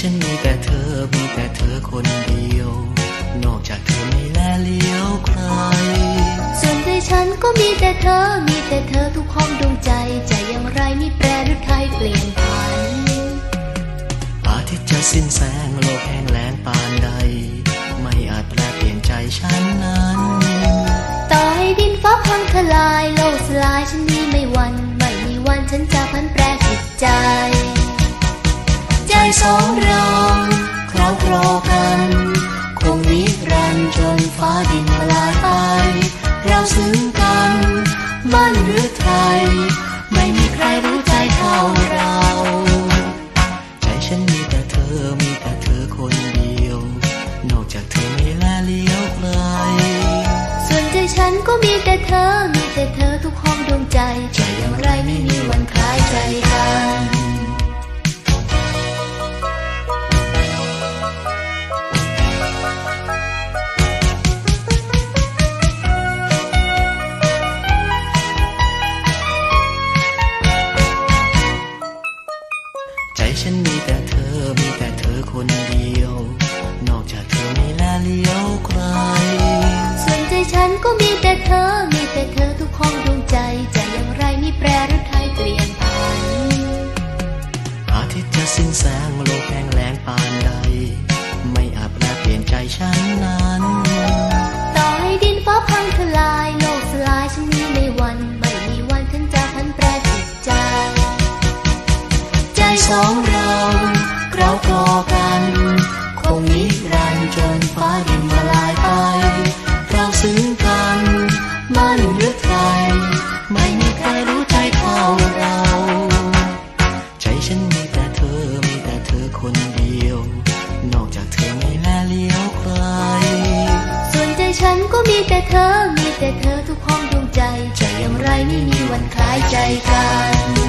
ฉันมีแต่เธอ มีแต่เธอคนเดียว นอกจากเธอไม่แลเลี้ยวใคร ส่วนใจฉันก็มีแต่เธอ มีแต่เธอทุกห้องดวงใจ ใจอย่างไรไม่แปรหรือไทยเปลี่ยนผันอาทิตย์จะสิ้นแสงโลกแห้งแล้งปานใด ไม่อาจแปลเปลี่ยนใจฉันนั้นต่อให้ดินฟ้าพังทลายโลกสลายฉันนี้ไม่หวัน ไม่มีวันฉันจะพันแปรจิตใจใจ สองเราคราวครอกัน คงนิรันดร์จนฟ้าดินละลายไป เราซึ้งกันมั่นหรือไทย ไม่มีใครรู้ใจเท่าเรา ใจฉันมีแต่เธอมีแต่เธอคนเดียว นอกจากเธอไม่แลเลี้ยวใคร ส่วนใจฉันก็มีแต่เธอมีแต่เธอทุกห้องดวงใจ ใจอย่างไรไม่มีวันคล้ายใจ ฉันมีแต่เธอ มีแต่เธอคนเดียว นอกจากเธอไม่แลเลี้ยวใครส่วนใจฉันก็มีแต่เธอมีแต่เธอ สองเราเรากอกัน คงนิรันดร์จนฟ้าดินละลายไป เราซึ้งกันมั่นหรือไทยไม่มีใครรู้ใจเท่าเรา ใจฉันมีแต่เธอมีแต่เธอคนเดียว นอกจากเธอไม่แลเลี้ยวใคร ส่วนใจฉันก็มีแต่เธอมีแต่เธอทุกห้องดวงใจ ใจอย่างไรไม่มีวันคล้ายใจกัน